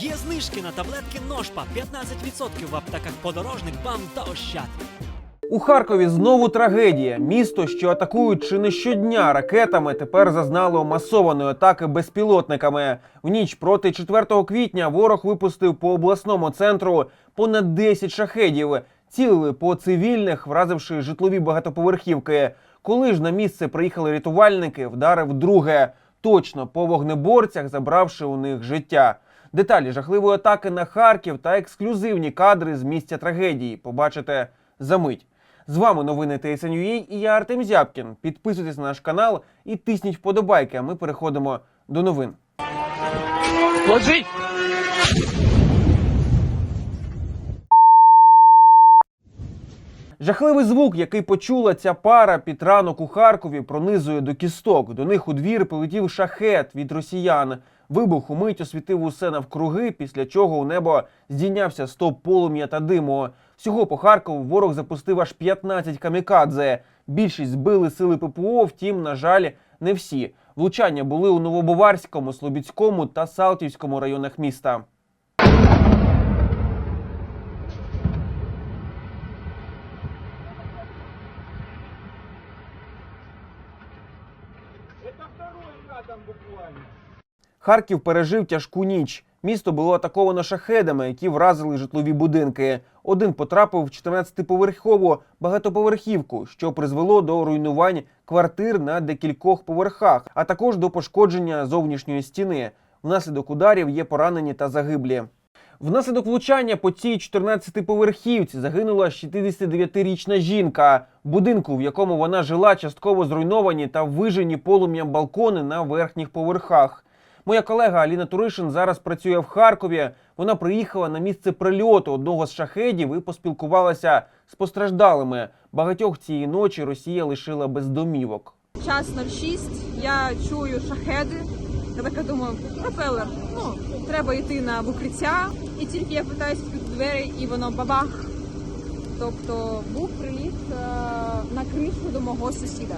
Є знижки на таблетки Ножпа 15% в аптеках подорожник, бам та ощад. У Харкові знову трагедія. Місто, що атакують чи не щодня ракетами, тепер зазнало масованої атаки безпілотниками. В ніч проти 4 квітня ворог випустив по обласному центру понад 10 шахедів. Цілили по цивільних, вразивши житлові багатоповерхівки. Коли ж на місце приїхали рятувальники, вдарив друге. Точно по вогнеборцях, забравши у них життя. Деталі жахливої атаки на Харків та ексклюзивні кадри з місця трагедії побачите за мить. З вами новини TSN.ua і я Артем Зябкін. Підписуйтесь на наш канал і тисніть вподобайки. А ми переходимо до новин. Ложись! Жахливий звук, який почула ця пара під ранок у Харкові, пронизує до кісток. До них у двір полетів шахет від росіян. Вибух умить освітив усе навкруги, після чого у небо здійнявся стоп полум'я та диму. Всього по Харкову ворог запустив аж 15 камікадзе. Більшість збили сили ППО, втім, на жаль, не всі. Влучання були у Новобоварському, Слобідському та Салтівському районах міста. Харків пережив тяжку ніч. Місто було атаковано шахедами, які вразили житлові будинки. Один потрапив в 14-поверхову багатоповерхівку, що призвело до руйнувань квартир на декількох поверхах, а також до пошкодження зовнішньої стіни. Внаслідок ударів є поранені та загиблі. Внаслідок влучання по цій 14-поверхівці загинула 69-річна жінка. Будинку, в якому вона жила, частково зруйновані та вижені полум'ям балкони на верхніх поверхах. Моя колега Аліна Туришин зараз працює в Харкові. Вона приїхала на місце прильоту одного з шахедів і поспілкувалася з постраждалими. Багатьох цієї ночі Росія лишила без домівок. Час 06, я чую шахеди. Я така думаю, пропелер, ну, треба йти на укриття. І тільки я питаюся відкрити двері, і воно бабах. Тобто був приліт е, на кришу до мого сусіда.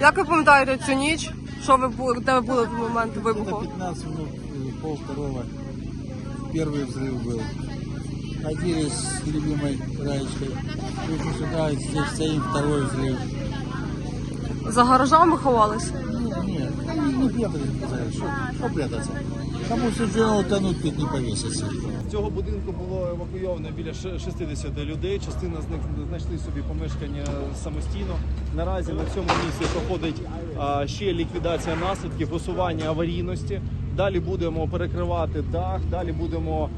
Як ви пам'ятаєте цю ніч? Що ви були, де ви були в момент Где-то вибуху? 15 минут, э, пол второго. Первый взрыв был. Ходили с любимой Раечкой. Пришли сюда, и здесь стоим, второй взрыв. За гаражами ховались? Нет, они не что прятаться? Кому суждено утонуть, тут не повесится. З цього будинку було евакуйовано біля ше- 60 людей. Частина з них знайшли собі помешкання самостійно. Наразі на цьому місці проходить ще ліквідація наслідків, усування аварійності. Далі будемо перекривати дах, далі будемо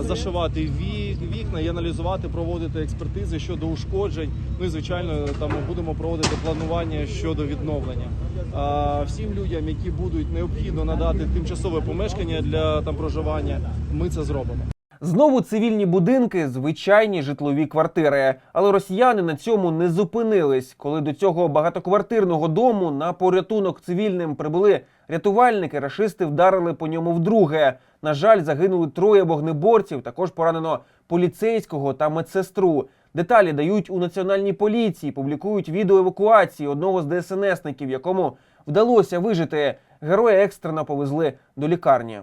зашивати ві- вікна і аналізувати, проводити експертизи щодо ушкоджень. Ну і звичайно, там будемо проводити планування щодо відновлення. А, Всім людям, які будуть необхідно надати тимчасове помешкання для там проживання, ми це зробимо. Знову цивільні будинки, звичайні житлові квартири. Але росіяни на цьому не зупинились. Коли до цього багатоквартирного дому на порятунок цивільним прибули рятувальники, рашисти вдарили по ньому вдруге. На жаль, загинули троє вогнеборців. Також поранено поліцейського та медсестру. Деталі дають у національній поліції, публікують відео евакуації одного з ДСНСників, якому вдалося вижити. Героя екстрено повезли до лікарні.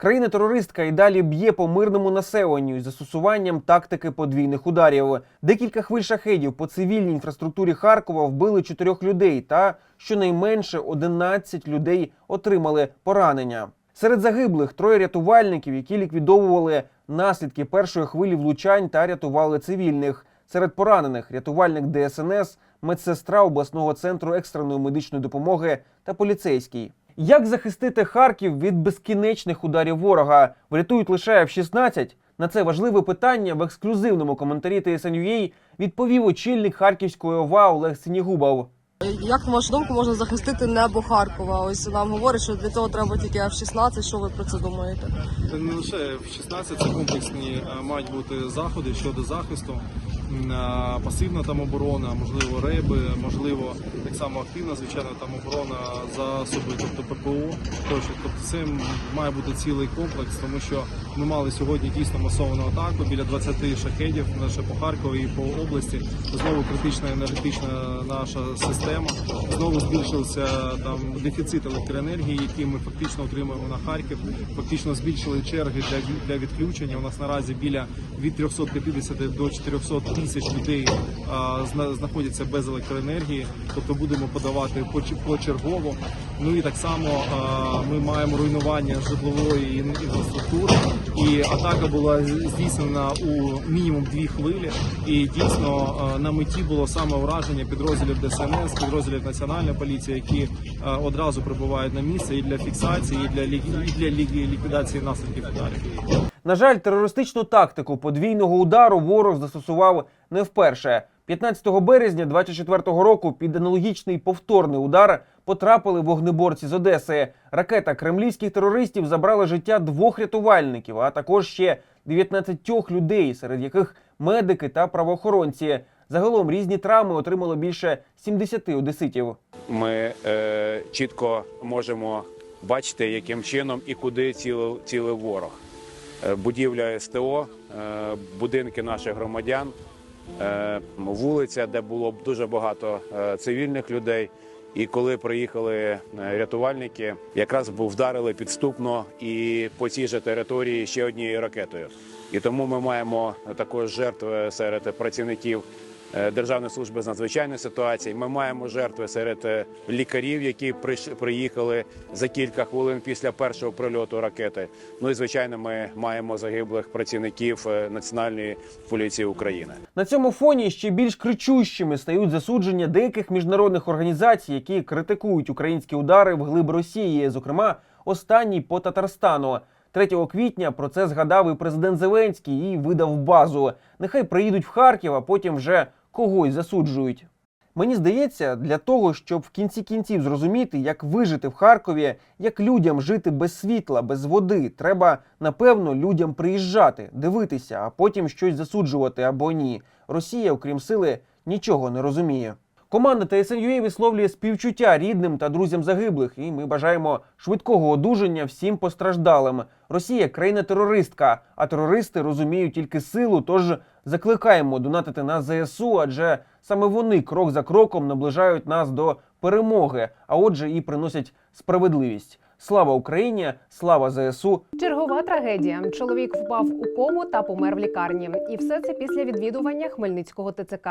Країна-терористка і далі б'є по мирному населенню із застосуванням тактики подвійних ударів. Декілька хвиль шахедів по цивільній інфраструктурі Харкова вбили чотирьох людей, та щонайменше 11 людей отримали поранення. Серед загиблих троє рятувальників, які ліквідовували наслідки першої хвилі влучань та рятували цивільних. Серед поранених рятувальник ДСНС, медсестра обласного центру екстреної медичної допомоги та поліцейський. Як захистити Харків від безкінечних ударів ворога? Врятують лише F-16? На це важливе питання в ексклюзивному коментарі TSN.ua відповів очільник Харківської ОВА Олег Синігубов. Як на вашу думку можна захистити небо Харкова? Ось нам говорять, що для того треба тільки F-16. Що ви про це думаєте? Це не лише F-16, це комплексні е, мають бути заходи щодо захисту. М, пасивна там оборона, можливо, реби, можливо, так само активна, звичайно, там оборона засоби, тобто ППО. Тощо, тобто це має бути цілий комплекс, тому що ми мали сьогодні дійсно масовану атаку біля 20 шахедів лише по Харкові і по області. Знову критична енергетична наша система. Знову збільшився там дефіцит електроенергії, який ми фактично отримуємо на Харків. Фактично збільшили черги для для відключення. У нас наразі біля від 350 до 400 тисяч людей зна- знаходяться без електроенергії. Тобто будемо подавати поч- почергово. Ну і так само ми маємо руйнування житлової інфраструктури. І атака була здійснена у мінімум дві хвилі. І дійсно на меті було саме ураження підрозділів ДСНС, підрозділів Національної поліції, які одразу прибувають на місце і для фіксації, і для ліквідації наслідків ударів. На жаль, терористичну тактику подвійного удару ворог застосував не вперше. 15 березня 24-го року під аналогічний повторний удар потрапили вогнеборці з Одеси. Ракета кремлівських терористів забрала життя двох рятувальників, а також ще 19 людей, серед яких медики та правоохоронці. Загалом різні травми отримало більше 70 одеситів. ми е, чітко можемо бачити, яким чином і куди цілив, цілив ворог. Е, будівля СТО, е, будинки наших громадян, е, вулиця, де було дуже багато цивільних людей. І коли приїхали рятувальники, якраз вдарили підступно і по цій же території ще однією ракетою. І тому ми маємо також жертви серед працівників Державної служби з надзвичайних ситуацій. Ми маємо жертви серед е, лікарів, які приїхали за кілька хвилин після першого прильоту ракети. Ну і звичайно, ми маємо загиблих працівників е, Національної поліції України. На цьому фоні ще більш кричущими стають засудження деяких міжнародних організацій, які критикують українські удари в глиб Росії, зокрема останній по Татарстану. 3 квітня про це згадав і президент Зеленський і видав базу. Нехай приїдуть в Харків, а потім вже когось засуджують. Мені здається, для того, щоб в кінці кінців зрозуміти, як вижити в Харкові, як людям жити без світла, без води, треба напевно людям приїжджати, дивитися, а потім щось засуджувати або ні. Росія, окрім сили, нічого не розуміє. Команда ТСНЮА висловлює співчуття рідним та друзям загиблих, і ми бажаємо швидкого одужання всім постраждалим. Росія країна терористка, а терористи розуміють тільки силу. Тож закликаємо донатити на ЗСУ, адже саме вони крок за кроком наближають нас до перемоги, а отже, і приносять справедливість. Слава Україні! Слава ЗСУ! Чергова трагедія. Чоловік впав у кому та помер в лікарні. І все це після відвідування Хмельницького ТЦК.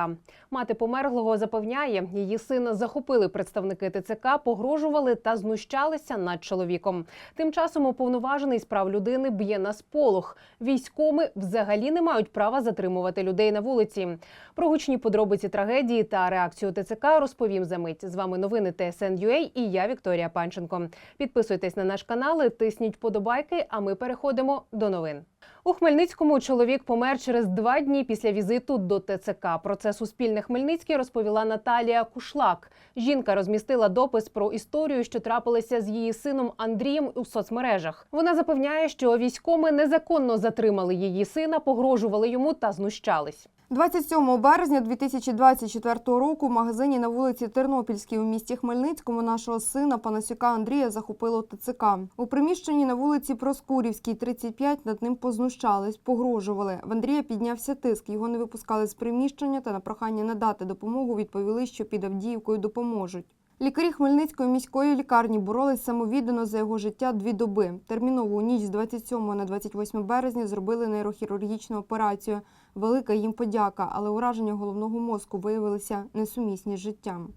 Мати померлого запевняє, її сина захопили представники ТЦК, погрожували та знущалися над чоловіком. Тим часом уповноважений з прав людини б'є на сполох. Військоми взагалі не мають права затримувати людей на вулиці. Про гучні подробиці трагедії та реакцію ТЦК розповім за мить. З вами новини ТСН.UA і я Вікторія Панченко. Підписуйтесь на наш канал, тисніть подобайки. А ми переходимо до новин. У Хмельницькому чоловік помер через два дні після візиту до ТЦК. Про це Суспільне Хмельницький розповіла Наталія Кушлак. Жінка розмістила допис про історію, що трапилася з її сином Андрієм у соцмережах. Вона запевняє, що військоми незаконно затримали її сина, погрожували йому та знущались. 27 березня 2024 року в магазині на вулиці Тернопільській у місті Хмельницькому нашого сина Панасюка Андрія захопило ТЦК. У приміщенні на вулиці Проскурівській, 35, над ним познущались, погрожували. В Андрія піднявся тиск. Його не випускали з приміщення та на прохання надати допомогу відповіли, що під Авдіївкою допоможуть. Лікарі Хмельницької міської лікарні боролись самовіддано за його життя дві доби. Терміново у ніч з 27 на 28 березня зробили нейрохірургічну операцію. Велика їм подяка, але ураження головного мозку виявилися несумісні з життям.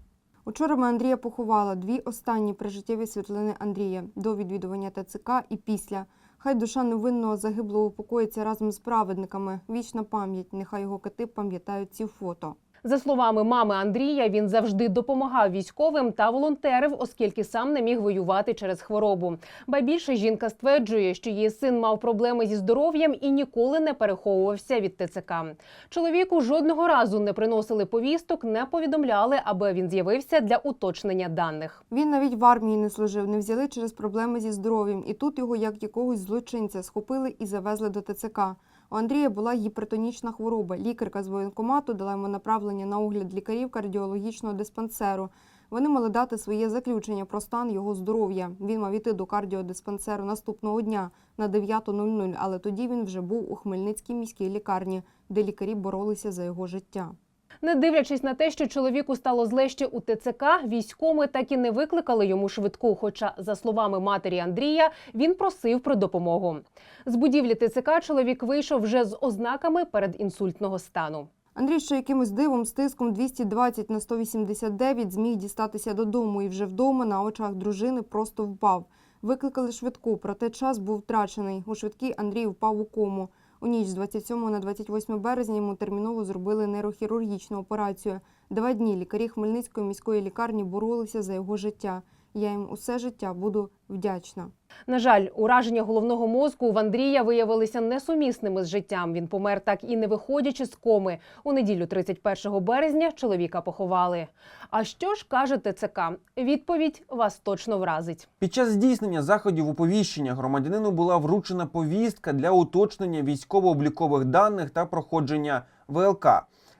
Учора ми Андрія поховала дві останні прижиттєві світлини Андрія до відвідування ТЦК і після. Хай душа невинного загиблого упокоїться разом з праведниками. Вічна пам'ять, нехай його кити пам'ятають ці фото. За словами мами Андрія, він завжди допомагав військовим та волонтерив, оскільки сам не міг воювати через хворобу. Ба більше жінка стверджує, що її син мав проблеми зі здоров'ям і ніколи не переховувався від ТЦК. Чоловіку жодного разу не приносили повісток, не повідомляли, аби він з'явився для уточнення даних. Він навіть в армії не служив, не взяли через проблеми зі здоров'ям, і тут його, як якогось злочинця, схопили і завезли до ТЦК. У Андрія була гіпертонічна хвороба. Лікарка з воєнкомату дала йому направлення на огляд лікарів кардіологічного диспансеру. Вони мали дати своє заключення про стан його здоров'я. Він мав іти до кардіодиспансеру наступного дня на 9.00, але тоді він вже був у Хмельницькій міській лікарні, де лікарі боролися за його життя. Не дивлячись на те, що чоловіку стало зле ще у ТЦК, військоми так і не викликали йому швидку. Хоча, за словами матері Андрія, він просив про допомогу. З будівлі ТЦК чоловік вийшов вже з ознаками передінсультного стану. Андрій ще якимось дивом з тиском 220 на 189 зміг дістатися додому і вже вдома на очах дружини просто впав. Викликали швидку, проте час був втрачений. У швидкій Андрій впав у кому. У ніч з 27 на 28 березня йому терміново зробили нейрохірургічну операцію. Два дні лікарі Хмельницької міської лікарні боролися за його життя. Я їм усе життя буду вдячна. На жаль, ураження головного мозку в Андрія виявилися несумісними з життям. Він помер так і не виходячи з коми. У неділю 31 березня чоловіка поховали. А що ж каже ТЦК? Відповідь вас точно вразить. Під час здійснення заходів оповіщення громадянину була вручена повістка для уточнення військово-облікових даних та проходження ВЛК.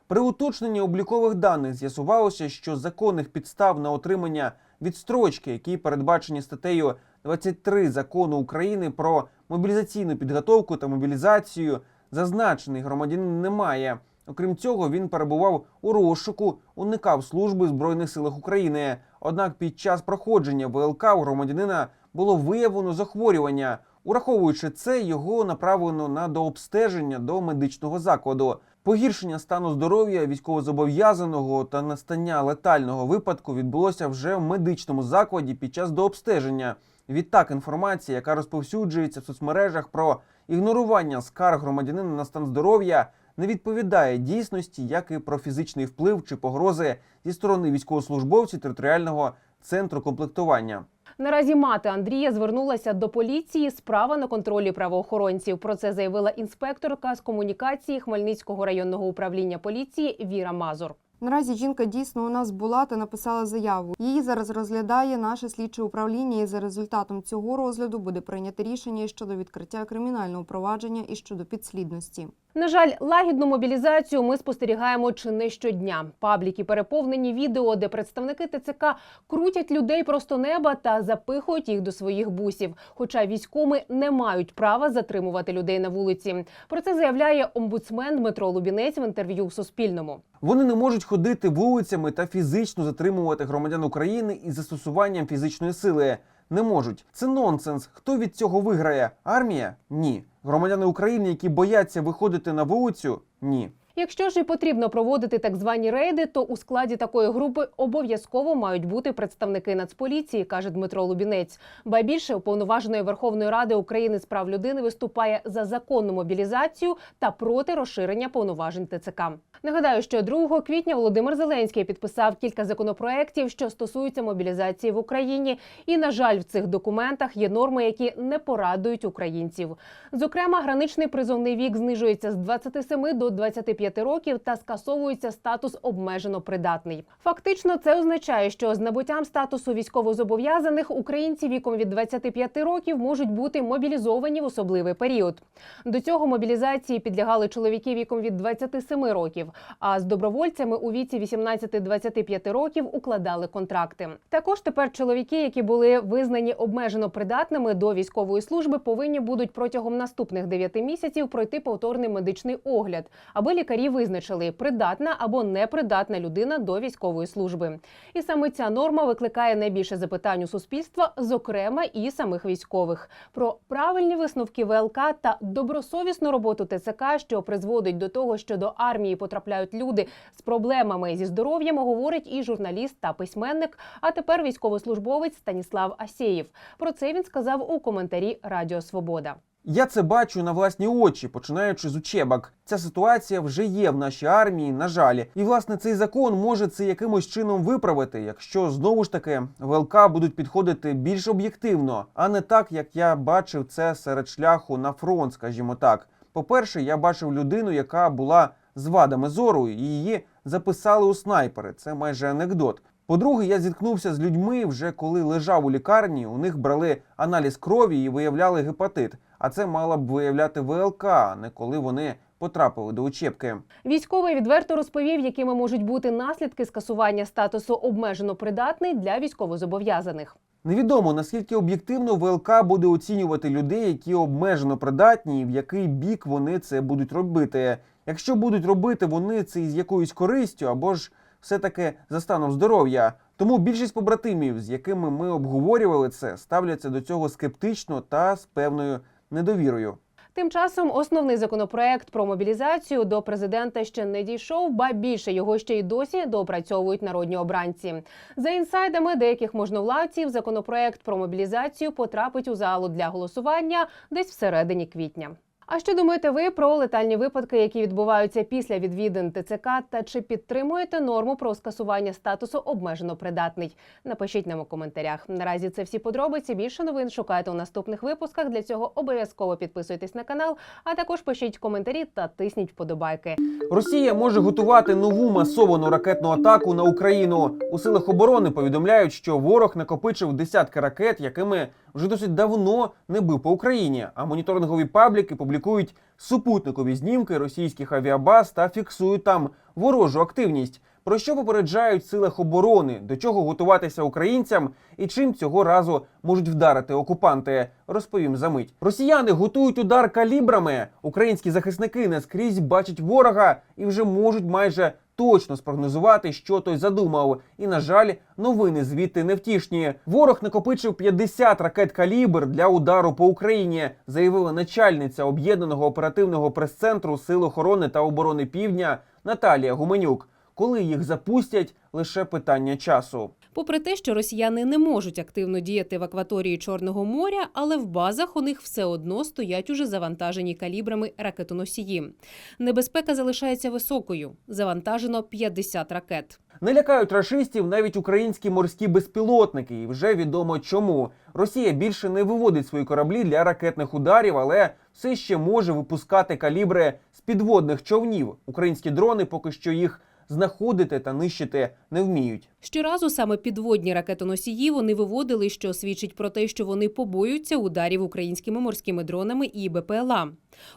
При уточненні облікових даних з'ясувалося, що законних підстав на отримання відстрочки, які передбачені статтею 23 закону України про мобілізаційну підготовку та мобілізацію, зазначений громадянин не має. Окрім цього, він перебував у розшуку, уникав служби Збройних силах України. Однак під час проходження ВЛК у громадянина було виявлено захворювання. Ураховуючи це, його направлено на дообстеження до медичного закладу. Погіршення стану здоров'я військовозобов'язаного та настання летального випадку відбулося вже в медичному закладі під час дообстеження. Відтак, інформація, яка розповсюджується в соцмережах про ігнорування скарг громадянина на стан здоров'я, не відповідає дійсності, як і про фізичний вплив чи погрози зі сторони військовослужбовців територіального центру комплектування. Наразі мати Андрія звернулася до поліції справа на контролі правоохоронців. Про це заявила інспекторка з комунікації Хмельницького районного управління поліції Віра Мазур. Наразі жінка дійсно у нас була та написала заяву. Її зараз розглядає наше слідче управління, і за результатом цього розгляду буде прийнято рішення щодо відкриття кримінального провадження і щодо підслідності. На жаль, лагідну мобілізацію ми спостерігаємо чи не щодня. Пабліки переповнені відео, де представники ТЦК крутять людей просто неба та запихують їх до своїх бусів. Хоча військоми не мають права затримувати людей на вулиці. Про це заявляє омбудсмен Дмитро Лубінець в інтерв'ю в Суспільному. Вони не можуть ходити вулицями та фізично затримувати громадян України із застосуванням фізичної сили. Не можуть. Це нонсенс. Хто від цього виграє? Армія? Ні. Громадяни України, які бояться виходити на вулицю? Ні. Якщо ж і потрібно проводити так звані рейди, то у складі такої групи обов'язково мають бути представники Нацполіції, каже Дмитро Лубінець. Ба більше уповноваженої Верховної Ради України з прав людини виступає за законну мобілізацію та проти розширення повноважень ТЦК. Нагадаю, що 2 квітня Володимир Зеленський підписав кілька законопроєктів, що стосуються мобілізації в Україні. І на жаль, в цих документах є норми, які не порадують українців. Зокрема, граничний призовний вік знижується з 27 до 25 років та скасовується статус обмежено придатний. Фактично, це означає, що з набуттям статусу військовозобов'язаних українці віком від 25 років можуть бути мобілізовані в особливий період. До цього мобілізації підлягали чоловіки віком від 27 років, а з добровольцями у віці 18-25 років укладали контракти. Також тепер чоловіки, які були визнані обмежено придатними до військової служби, повинні будуть протягом наступних 9 місяців пройти повторний медичний огляд, аби лікарі визначили придатна або непридатна людина до військової служби. І саме ця норма викликає найбільше запитань у суспільства, зокрема і самих військових, про правильні висновки ВЛК та добросовісну роботу ТЦК, що призводить до того, що до армії потрапляють люди з проблемами зі здоров'ям, говорить і журналіст та письменник, а тепер військовослужбовець Станіслав Асєєв. Про це він сказав у коментарі Радіо Свобода. Я це бачу на власні очі, починаючи з учебок. Ця ситуація вже є в нашій армії, на жаль. І власне цей закон може це якимось чином виправити, якщо знову ж таки ВЛК будуть підходити більш об'єктивно, а не так, як я бачив це серед шляху на фронт, скажімо так. По-перше, я бачив людину, яка була з вадами зору, і її записали у снайпери. Це майже анекдот. По-друге, я зіткнувся з людьми вже коли лежав у лікарні. У них брали аналіз крові і виявляли гепатит. А це мала б виявляти ВЛК, а не коли вони потрапили до учебки. Військовий відверто розповів, якими можуть бути наслідки скасування статусу обмежено придатний для військовозобов'язаних. Невідомо наскільки об'єктивно ВЛК буде оцінювати людей, які обмежено придатні, і в який бік вони це будуть робити. Якщо будуть робити вони це із якоюсь користю або ж все таки за станом здоров'я. Тому більшість побратимів, з якими ми обговорювали це, ставляться до цього скептично та з певною недовірою. Тим часом основний законопроект про мобілізацію до президента ще не дійшов, ба більше його ще й досі доопрацьовують народні обранці. За інсайдами деяких можновладців, законопроект про мобілізацію потрапить у залу для голосування десь всередині квітня. А що думаєте ви про летальні випадки, які відбуваються після відвідин ТЦК, та чи підтримуєте норму про скасування статусу обмежено придатний? Напишіть нам у коментарях. Наразі це всі подробиці. Більше новин шукайте у наступних випусках. Для цього обов'язково підписуйтесь на канал, а також пишіть коментарі та тисніть вподобайки. Росія може готувати нову масовану ракетну атаку на Україну. У силах оборони повідомляють, що ворог накопичив десятки ракет, якими вже досить давно не бив по Україні. А моніторингові пабліки публікують супутникові знімки російських авіабаз та фіксують там ворожу активність. Про що попереджають силах оборони, до чого готуватися українцям і чим цього разу можуть вдарити окупанти, розповім за мить. Росіяни готують удар калібрами. Українські захисники не скрізь бачать ворога і вже можуть майже точно спрогнозувати, що той задумав. І на жаль, новини звідти невтішні. Ворог накопичив 50 ракет калібр для удару по Україні, заявила начальниця об'єднаного оперативного прес-центру Сил охорони та оборони Півдня Наталія Гуменюк. Коли їх запустять, лише питання часу. Попри те, що росіяни не можуть активно діяти в акваторії Чорного моря, але в базах у них все одно стоять уже завантажені калібрами ракетоносії. Небезпека залишається високою. Завантажено 50 ракет. Не лякають рашистів навіть українські морські безпілотники, і вже відомо чому. Росія більше не виводить свої кораблі для ракетних ударів, але все ще може випускати калібри з підводних човнів. Українські дрони поки що їх знаходити та нищити не вміють. Щоразу саме підводні ракетоносії вони виводили, що свідчить про те, що вони побоюються ударів українськими морськими дронами і БПЛА.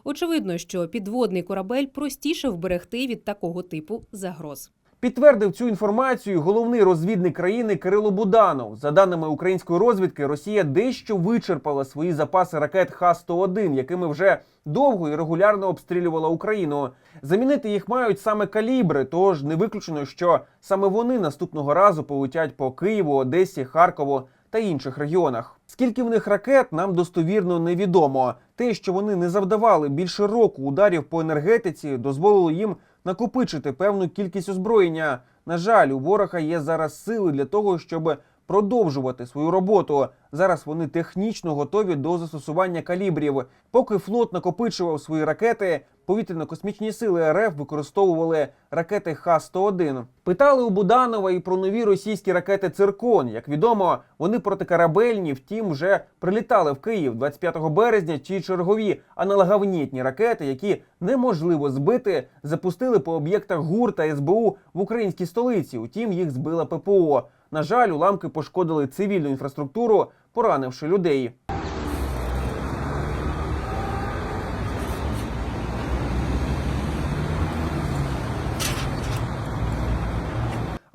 Очевидно, що підводний корабель простіше вберегти від такого типу загроз. Підтвердив цю інформацію головний розвідник країни Кирило Буданов. За даними української розвідки, Росія дещо вичерпала свої запаси ракет Х-101, якими вже довго і регулярно обстрілювала Україну. Замінити їх мають саме калібри, тож не виключено, що саме вони наступного разу полетять по Києву, Одесі, Харкову та інших регіонах. Скільки в них ракет, нам достовірно невідомо. Те, що вони не завдавали більше року ударів по енергетиці, дозволило їм накопичити певну кількість озброєння. На жаль, у ворога є зараз сили для того, щоб продовжувати свою роботу. Зараз вони технічно готові до застосування калібрів. Поки флот накопичував свої ракети, повітряно-космічні сили РФ використовували ракети Х-101. Питали у Буданова і про нові російські ракети Циркон. Як відомо, вони протикорабельні, втім, вже прилітали в Київ 25 березня. Ті чергові аналоговнітні ракети, які неможливо збити, запустили по об'єктах ГУР та СБУ в українській столиці. Утім, їх збила ППО. На жаль, уламки пошкодили цивільну інфраструктуру, поранивши людей.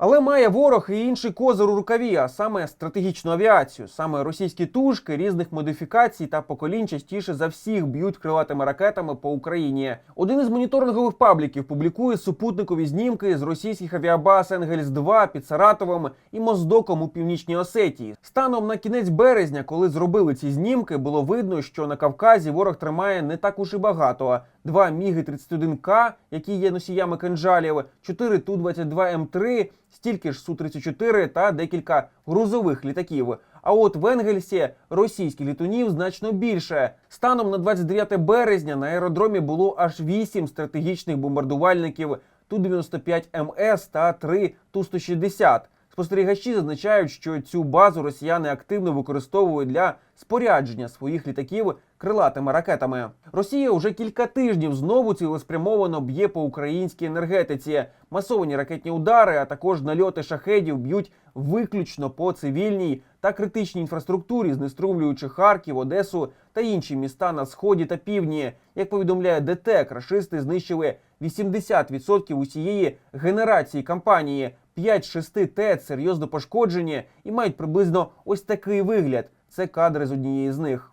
Але має ворог і інший козир у рукаві, а саме стратегічну авіацію. Саме російські тушки різних модифікацій та поколінь частіше за всіх б'ють крилатими ракетами по Україні. Один із моніторингових пабліків публікує супутникові знімки з російських авіабаз Енгельс 2 під Саратовом і Моздоком у північній Осетії. Станом на кінець березня, коли зробили ці знімки, було видно, що на Кавказі ворог тримає не так уж і багато. Два міги 31 к які є носіями кинжалів, 4 ту 22 м 3 стільки ж су 34 та декілька грузових літаків. А от в Енгельсі російських літунів значно більше. Станом на 29 березня на аеродромі було аж 8 стратегічних бомбардувальників Ту-95 МС та 3 Ту-160. Спостерігачі зазначають, що цю базу росіяни активно використовують для спорядження своїх літаків крилатими ракетами. Росія уже кілька тижнів знову цілеспрямовано б'є по українській енергетиці. Масовані ракетні удари, а також нальоти шахедів б'ють виключно по цивільній та критичній інфраструктурі, знеструмлюючи Харків, Одесу та інші міста на сході та півдні. Як повідомляє ДТЕК, рашисти знищили 80% усієї генерації кампанії. 5-6 ТЕЦ серйозно пошкоджені і мають приблизно ось такий вигляд. Це кадри з однієї з них.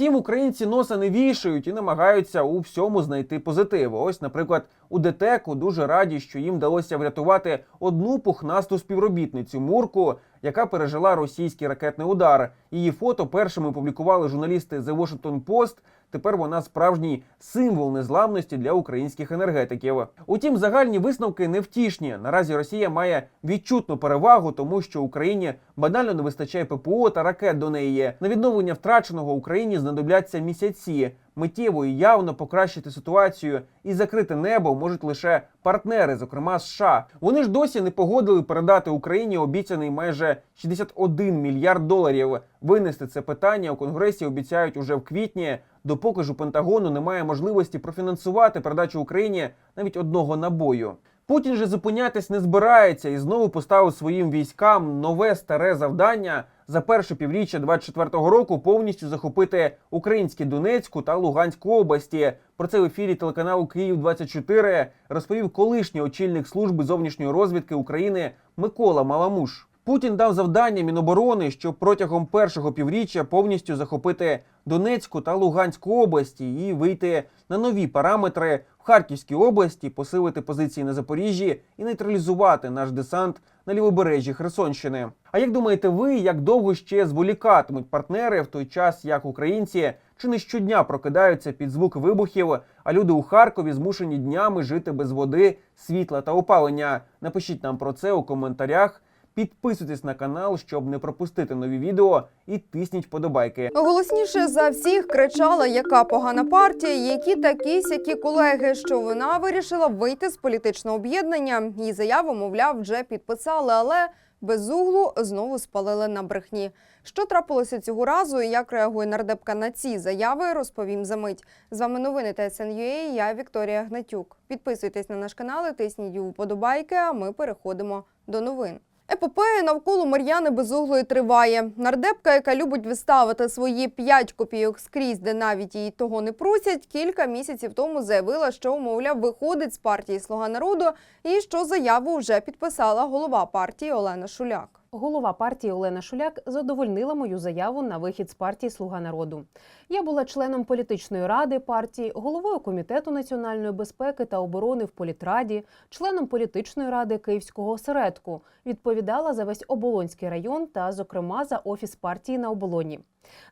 Втім, українці носа не вішають і намагаються у всьому знайти позитив. Ось, наприклад, у ДТЕКу дуже раді, що їм вдалося врятувати одну пухнасту співробітницю Мурку, яка пережила російський ракетний удар. Її фото першими опублікували журналісти The Washington Post. Тепер вона справжній символ незламності для українських енергетиків. Утім, загальні висновки невтішні. Наразі Росія має відчутну перевагу, тому що Україні банально не вистачає ППО та ракет до неї. На відновлення втраченого Україні знадобляться місяці. Миттєво і явно покращити ситуацію і закрити небо можуть лише партнери, зокрема США. Вони ж досі не погодили передати Україні обіцяний майже 61 мільярд доларів. Винести це питання у конгресі обіцяють уже в квітні. Допоки ж у Пентагону немає можливості профінансувати передачу Україні навіть одного набою. Путін же зупинятись не збирається і знову поставив своїм військам нове старе завдання за перше півріччя 24-го року повністю захопити українські Донецьку та Луганську області. Про це в ефірі телеканалу Київ 24 розповів колишній очільник служби зовнішньої розвідки України Микола Маламуш. Путін дав завдання Міноборони, щоб протягом першого півріччя повністю захопити Донецьку та Луганську області і вийти на нові параметри в Харківській області, посилити позиції на Запоріжжі і нейтралізувати наш десант на лівобережжі Херсонщини. А як думаєте ви, як довго ще зволікатимуть партнери в той час, як українці чи не щодня прокидаються під звук вибухів, а люди у Харкові змушені днями жити без води, світла та опалення? Напишіть нам про це у коментарях. Підписуйтесь на канал, щоб не пропустити нові відео, і тисніть вподобайки. Голосніше за всіх кричала, яка погана партія, які такі сякі колеги, що вона вирішила вийти з політичного об'єднання. Її заяву, мовляв, вже підписали, але без углу знову спалили на брехні. Що трапилося цього разу і як реагує нардепка на ці заяви, розповім за мить. З вами новини ТСНЮА, я Вікторія Гнатюк. Підписуйтесь на наш канал, тисніть вподобайки, а ми переходимо до новин. Епопея навколо Мар'яни Безуглої триває. Нардепка, яка любить виставити свої 5 копійок скрізь, де навіть її того не просять, кілька місяців тому заявила, що, мовляв, виходить з партії Слуга народу і що заяву вже підписала голова партії Олена Шуляк. Голова партії Олена Шуляк задовольнила мою заяву на вихід з партії Слуга народу. Я була членом політичної ради партії, головою комітету національної безпеки та оборони в політраді, членом політичної ради Київського осередку. Відповідала за весь оболонський район та, зокрема, за офіс партії на оболоні.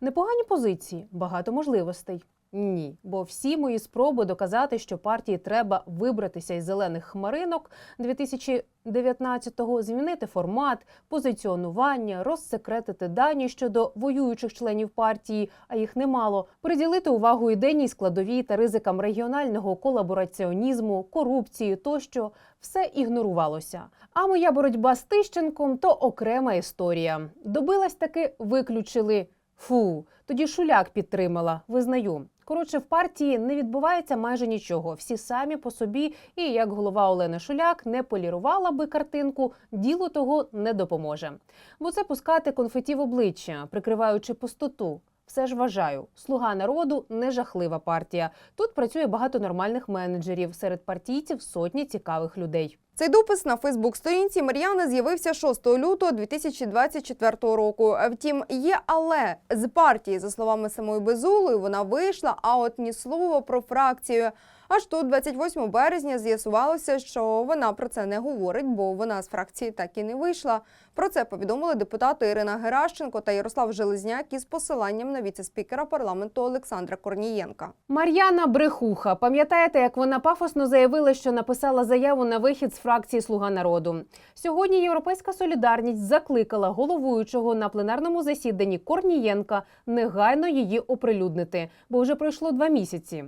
Непогані позиції, багато можливостей. Ні, бо всі мої спроби доказати, що партії треба вибратися із зелених хмаринок 2019-го, змінити формат, позиціонування, розсекретити дані щодо воюючих членів партії, а їх немало, приділити увагу ідейній складовій та ризикам регіонального колабораціонізму, корупції тощо все ігнорувалося. А моя боротьба з Тищенком то окрема історія. Добилась таки виключили. Фу, тоді шуляк підтримала, визнаю. Коротше, в партії не відбувається майже нічого. Всі самі по собі, і як голова Олени Шуляк не полірувала би картинку, діло того не допоможе. Бо це пускати конфеті в обличчя, прикриваючи пустоту. Все ж вважаю, слуга народу не жахлива партія. Тут працює багато нормальних менеджерів. Серед партійців сотні цікавих людей. Цей допис на Фейсбук-сторінці Мар'яни з'явився 6 лютого 2024 року. Втім, є але з партії, за словами самої Безулої, вона вийшла, а от ні слова про фракцію. Аж тут, 28 березня, з'ясувалося, що вона про це не говорить, бо вона з фракції так і не вийшла. Про це повідомили депутати Ірина Геращенко та Ярослав Железняк із посиланням на віце-спікера парламенту Олександра Корнієнка. Мар'яна Брехуха. Пам'ятаєте, як вона пафосно заявила, що написала заяву на вихід з фракції Слуга народу. Сьогодні Європейська солідарність закликала головуючого на пленарному засіданні Корнієнка негайно її оприлюднити, бо вже пройшло два місяці.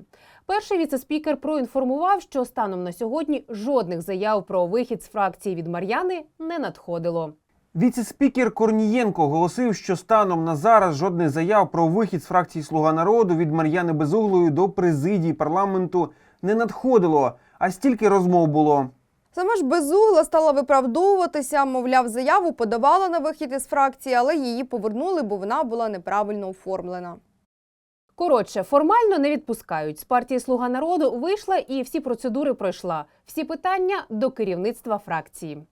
Перший віцеспікер проінформував, що станом на сьогодні жодних заяв про вихід з фракції від Мар'яни не надходило. Віце-спікер Корнієнко оголосив, що станом на зараз жодних заяв про вихід з фракції Слуга народу від Мар'яни Безуглої до президії парламенту не надходило, а стільки розмов було. Саме ж безугла стала виправдовуватися, мовляв, заяву подавала на вихід із фракції, але її повернули, бо вона була неправильно оформлена. Коротше, формально не відпускають. З партії Слуга народу вийшла і всі процедури пройшла. Всі питання до керівництва фракції.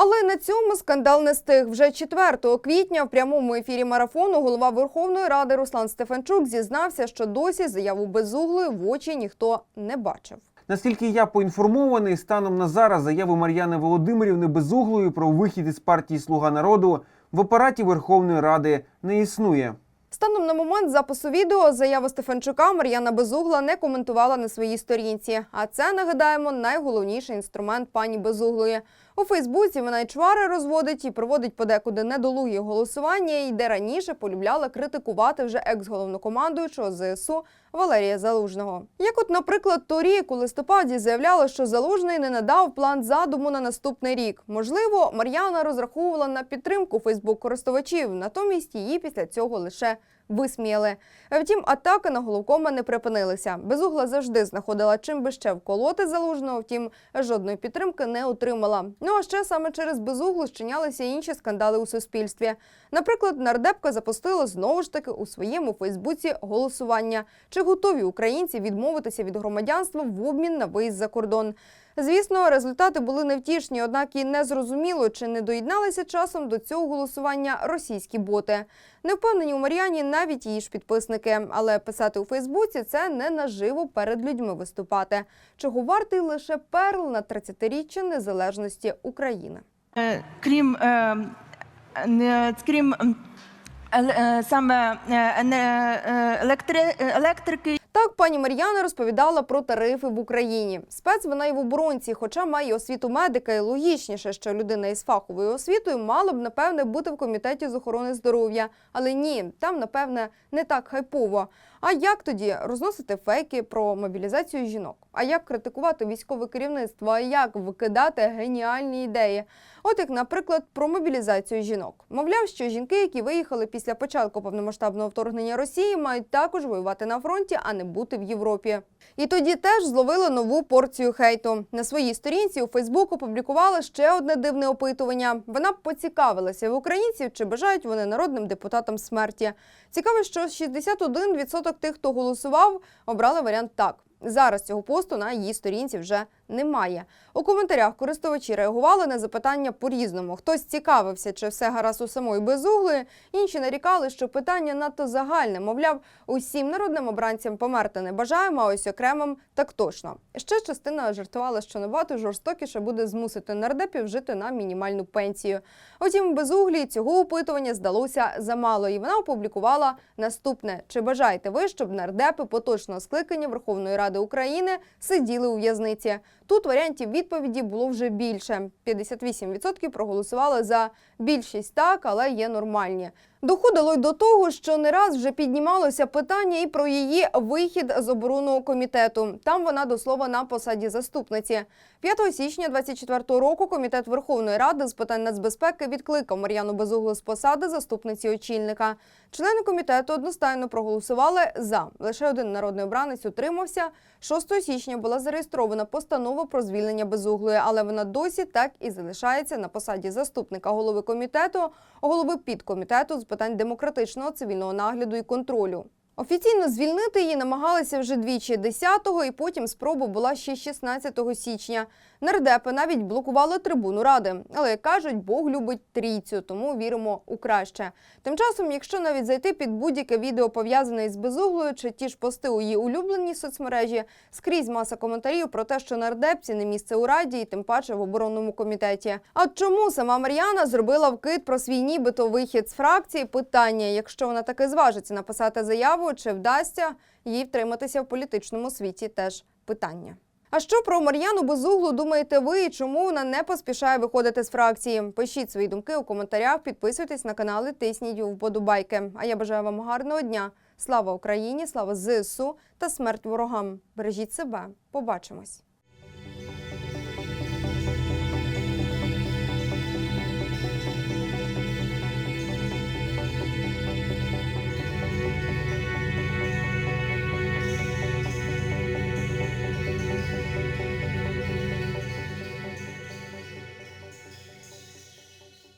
Але на цьому скандал не стиг. Вже 4 квітня в прямому ефірі марафону голова Верховної Ради Руслан Стефанчук зізнався, що досі заяву безуглої в очі ніхто не бачив. Наскільки я поінформований, станом на зараз заяви Мар'яни Володимирівни Безуглої про вихід із партії Слуга народу в апараті Верховної Ради не існує. Станом на момент запису відео заяву Стефанчука Мар'яна Безугла не коментувала на своїй сторінці. А це нагадаємо найголовніший інструмент пані Безуглої. У Фейсбуці вона й чвари розводить і проводить подекуди недолугі голосування, і де раніше полюбляла критикувати вже екс-головнокомандуючого ЗСУ Валерія Залужного. Як, от, наприклад, торік у листопаді заявляла, що Залужний не надав план задуму на наступний рік. Можливо, Мар'яна розраховувала на підтримку Фейсбук-користувачів, натомість її після цього лише висміяли. Втім, атаки на головкома не припинилися. Безугла завжди знаходила чим би ще вколоти залужного. Втім, жодної підтримки не отримала. Ну а ще саме через безуглу щинялися інші скандали у суспільстві. Наприклад, нардепка запустила знову ж таки у своєму Фейсбуці голосування. Чи готові українці відмовитися від громадянства в обмін на виїзд за кордон? Звісно, результати були невтішні, однак і не зрозуміло, чи не доєдналися часом до цього голосування російські боти. Не впевнені у Мар'яні навіть її ж підписники, але писати у Фейсбуці це не наживо перед людьми виступати, чого вартий лише перл на 30-річчя незалежності України. Крім, крім саме електрики Так, пані Мар'яна розповідала про тарифи в Україні. Спец вона і в оборонці, хоча має освіту медика, і логічніше, що людина із фаховою освітою мала б напевне бути в комітеті з охорони здоров'я. Але ні, там напевне не так хайпово. А як тоді розносити фейки про мобілізацію жінок? А як критикувати військове керівництво? А як викидати геніальні ідеї? От як, наприклад, про мобілізацію жінок. Мовляв, що жінки, які виїхали після початку повномасштабного вторгнення Росії, мають також воювати на фронті, а не бути в Європі. І тоді теж зловили нову порцію хейту. На своїй сторінці у Фейсбук опублікувала ще одне дивне опитування. Вона поцікавилася в українців, чи бажають вони народним депутатам смерті. Цікаво, що 61% тих, хто голосував, обрали варіант так. Зараз цього посту на її сторінці вже немає. У коментарях користувачі реагували на запитання по-різному. Хтось цікавився, чи все гаразд у самої безуглої, інші нарікали, що питання надто загальне. Мовляв, усім народним обранцям померти не бажаємо, а ось окремим так точно. Ще частина жартувала, що набагато жорстокіше буде змусити нардепів жити на мінімальну пенсію. Утім, безуглій цього опитування здалося замало, і вона опублікувала наступне: чи бажаєте ви, щоб нардепи поточного скликання Верховної Ради України сиділи у в'язниці? Тут варіантів відповіді було вже більше. 58% проголосували за більшість так, але є нормальні. Доходило й до того, що не раз вже піднімалося питання і про її вихід з оборонного комітету. Там вона до слова на посаді заступниці. 5 січня 24 року комітет Верховної Ради з питань нацбезпеки відкликав Мар'яну Безуглу з посади заступниці очільника. Члени комітету одностайно проголосували за. Лише один народний обранець утримався. 6 січня була зареєстрована постанова про звільнення Безуглої, але вона досі так і залишається на посаді заступника голови комітету, голови підкомітету з питань демократичного цивільного нагляду і контролю. Офіційно звільнити її намагалися вже двічі 10-го, і потім спроба була ще 16 січня. Нардепи навіть блокували трибуну ради, але як кажуть, Бог любить трійцю, тому віримо у краще. Тим часом, якщо навіть зайти під будь-яке відео пов'язане із безуглою, чи ті ж пости у її улюбленій соцмережі, скрізь маса коментарів про те, що нардепці не місце у раді, і тим паче в оборонному комітеті. А чому сама Мар'яна зробила вкид про свій нібито вихід з фракції? Питання, якщо вона таки зважиться написати заяву, чи вдасться їй втриматися в політичному світі, теж питання. А що про Мар'яну Безуглу думаєте ви і чому вона не поспішає виходити з фракції? Пишіть свої думки у коментарях, підписуйтесь на канали, тисніть вподобайки. А я бажаю вам гарного дня. Слава Україні, слава ЗСУ та смерть ворогам. Бережіть себе. Побачимось.